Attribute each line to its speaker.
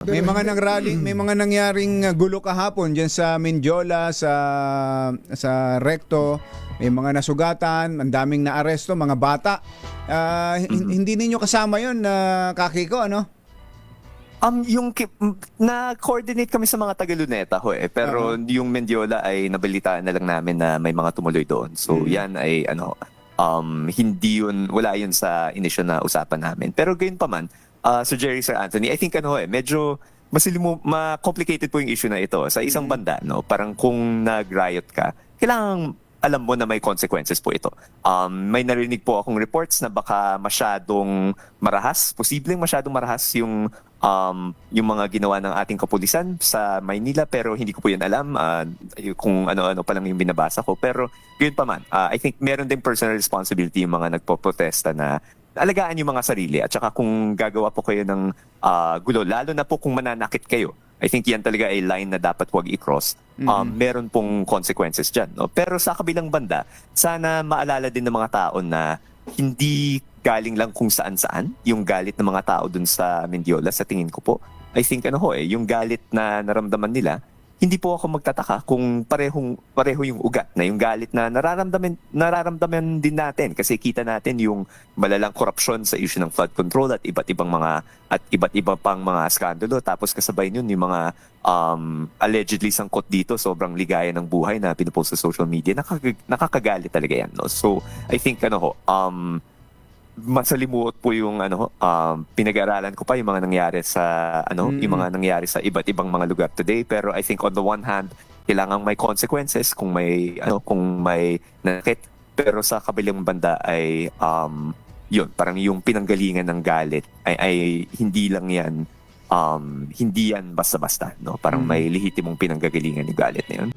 Speaker 1: May mga nangrally, may mga nangyaring uh, gulo kahapon diyan sa Mindiola, sa sa Recto. May mga nasugatan, ang daming naaresto, mga bata. Hin- hindi ninyo kasama 'yon na kakiko ano?
Speaker 2: Um, yung na-coordinate kami sa mga taga-Luneta ho eh. Pero yung Mendiola ay nabalitaan na lang namin na may mga tumuloy doon. So yan ay ano, um, hindi yun, wala yun sa initial na usapan namin. Pero gayon pa man, uh, Sir Jerry, Sir Anthony, I think ano eh, medyo masilimu, ma-complicated po yung issue na ito. Sa isang banda, no, parang kung nag-riot ka, kailangan alam mo na may consequences po ito. Um, may narinig po akong reports na baka masyadong marahas, posibleng masyadong marahas yung um, yung mga ginawa ng ating kapulisan sa Maynila pero hindi ko po yun alam ah, kung ano-ano pa lang yung binabasa ko. Pero yun pa man, ah, I think meron din personal responsibility yung mga nagpo-protesta na alagaan yung mga sarili at saka kung gagawa po kayo ng ah, gulo, lalo na po kung mananakit kayo, I think yan talaga ay line na dapat wag i-cross. Um, meron pong consequences dyan. No? Pero sa kabilang banda, sana maalala din ng mga tao na hindi galing lang kung saan-saan yung galit ng mga tao dun sa Mendiola sa tingin ko po. I think ano ho eh, yung galit na naramdaman nila, hindi po ako magtataka kung parehong pareho yung ugat na yung galit na nararamdaman nararamdaman din natin. Kasi kita natin yung malalang korupsyon sa issue ng flood control at iba't ibang mga at iba't iba pang mga skandalo. Tapos kasabay nun yung mga um, allegedly sangkot dito sobrang ligaya ng buhay na pinupost sa social media. Nakaka- nakakagalit talaga yan no? So I think ano ho um masalimuot po yung ano um, pinag-aralan ko pa yung mga nangyari sa ano
Speaker 1: Mm.
Speaker 2: yung mga nangyari sa iba't ibang mga lugar today pero I think on the one hand kailangan may consequences kung may ano kung may nakit pero sa kabilang banda ay um yun parang yung pinanggalingan ng galit ay, ay hindi lang yan um hindi yan basta-basta no parang
Speaker 1: Mm.
Speaker 2: may lehitimong pinanggagalingan yung galit na yun